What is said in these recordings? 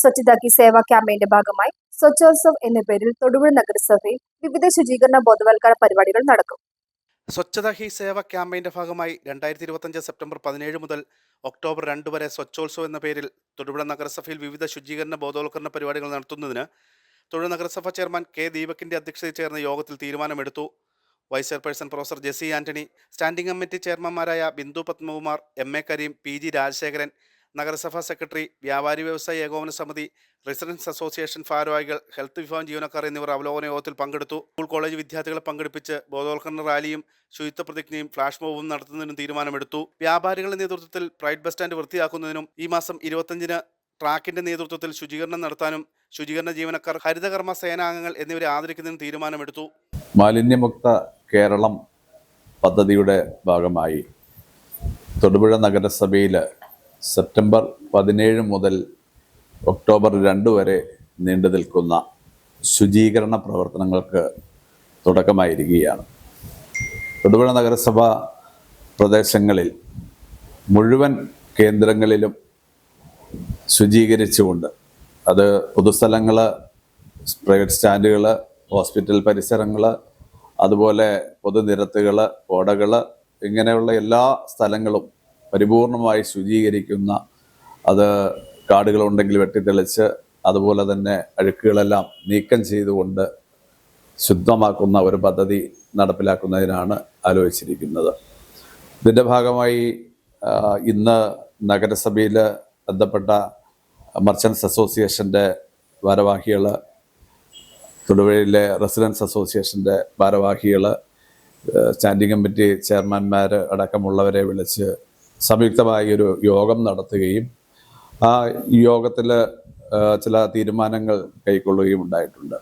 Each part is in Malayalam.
സ്വച്ഛതാ കി സേവ ക്യാമ്പയിന്റെ ഭാഗമായി സ്വച്ഛോത്സവ് എന്ന പേരിൽ തൊടുപുഴ നഗരസഭയിൽ വിവിധ ശുചീകരണ ബോധവൽക്കരണ പരിപാടികൾ നടക്കും. സ്വച്ഛത ഹി സേവ ക്യാമ്പയിന്റെ ഭാഗമായി രണ്ടായിരത്തി ഇരുപത്തഞ്ച് സെപ്റ്റംബർ പതിനേഴ് മുതൽ ഒക്ടോബർ രണ്ട് വരെ സ്വച്ഛോത്സവ് എന്ന പേരിൽ തൊടുപുഴ നഗരസഭയിൽ വിവിധ ശുചീകരണ ബോധവൽക്കരണ പരിപാടികൾ നടത്തുന്നതിന് തൊഴിൽ നഗരസഭ ചെയർമാൻ കെ ദീപകിന്റെ അധ്യക്ഷതയിൽ ചേർന്ന യോഗത്തിൽ തീരുമാനമെടുത്തു. Vice chairperson professor Jessy Antony standing committee ചെയർമാൻമാരായ Bindu Padmakumar M A Karim P G Rajasekharan നഗരസഭാ സെക്രട്ടറി വ്യാപാരി വ്യവസായി ഏകോപന സമിതി റെസിഡൻസ് അസോസിയേഷൻ ഭാരവാഹികൾ ഹെൽത്ത് വിഭാഗം ജീവനക്കാർ എന്നിവർ അവലോകന യോഗത്തിൽ പങ്കെടുത്തു. സ്കൂൾ കോളേജ് വിദ്യാർത്ഥികളെ പങ്കെടുപ്പിച്ച് ബോധവൽക്കരണ റാലിയും ശുചിത്വ പ്രതിജ്ഞയും ഫ്ലാഷ് മോബും നടത്തുന്നതിനും തീരുമാനമെടുത്തു. വ്യാപാരികളുടെ നേതൃത്വത്തിൽ പ്രൈഡ് ബസ് സ്റ്റാൻഡ് വൃത്തിയാക്കുന്നതിനും ഈ മാസം ഇരുപത്തഞ്ചിന് ട്രാക്കിന്റെ നേതൃത്വത്തിൽ ശുചീകരണം നടത്താനും ശുചീകരണ ജീവനക്കാർ ഹരിതകർമ്മ സേനാംഗങ്ങൾ എന്നിവരെ ആദരിക്കുന്നതിനും തീരുമാനമെടുത്തു. മാലിന്യമുക്ത കേരളം പദ്ധതിയുടെ ഭാഗമായി തൊടുപുഴ നഗരസഭയിൽ സെപ്റ്റംബർ പതിനേഴ് മുതൽ ഒക്ടോബർ രണ്ട് വരെ നീണ്ടു നിൽക്കുന്ന ശുചീകരണ പ്രവർത്തനങ്ങൾക്ക് തുടക്കമായിരിക്കുകയാണ്. തൊടുപുഴ നഗരസഭ പ്രദേശങ്ങളിൽ മുഴുവൻ കേന്ദ്രങ്ങളിലും ശുചീകരിച്ചുകൊണ്ട് അത് പൊതുസ്ഥലങ്ങൾ പ്രൈവറ്റ് സ്റ്റാൻഡുകൾ ഹോസ്പിറ്റൽ പരിസരങ്ങൾ അതുപോലെ പൊതുനിരത്തുകൾ ഓടകൾ ഇങ്ങനെയുള്ള എല്ലാ സ്ഥലങ്ങളും പരിപൂർണമായി ശുചീകരിക്കുന്ന അത് കാടുകളുണ്ടെങ്കിൽ വെട്ടിത്തെളിച്ച് അതുപോലെ തന്നെ അഴുക്കുകളെല്ലാം നീക്കം ചെയ്തുകൊണ്ട് ശുദ്ധമാക്കുന്ന ഒരു പദ്ധതി നടപ്പിലാക്കുന്നതിനാണ് ആലോചിച്ചിരിക്കുന്നത്. ഇതിന്റെ ഭാഗമായി ഇന്ന് നഗരസഭയിൽ ബന്ധപ്പെട്ട മർച്ചൻസ് അസോസിയേഷന്റെ ഭാരവാഹികൾ തൊടുപുഴയിലെ റെസിഡൻസ് അസോസിയേഷന്റെ ഭാരവാഹികൾ സ്റ്റാൻഡിംഗ് കമ്മിറ്റി ചെയർമാൻമാർ അടക്കമുള്ളവരെ വിളിച്ച് സംയുക്തമായി ഒരു യോഗം നടത്തുകയും ആ യോഗത്തിൽ ചില തീരുമാനങ്ങൾ കൈക്കൊള്ളുകയും ഉണ്ടായിട്ടുണ്ട്.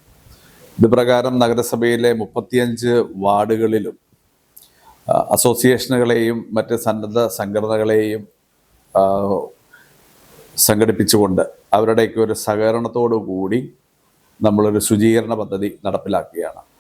ഇത് പ്രകാരം നഗരസഭയിലെ മുപ്പത്തിയഞ്ച് വാർഡുകളിലും അസോസിയേഷനുകളെയും മറ്റ് സന്നദ്ധ സംഘടനകളെയും സംഘടിപ്പിച്ചുകൊണ്ട് അവരുടെയൊക്കെ ഒരു സഹകരണത്തോടു കൂടി നമ്മളൊരു ശുചീകരണ പദ്ധതി നടപ്പിലാക്കുകയാണ്.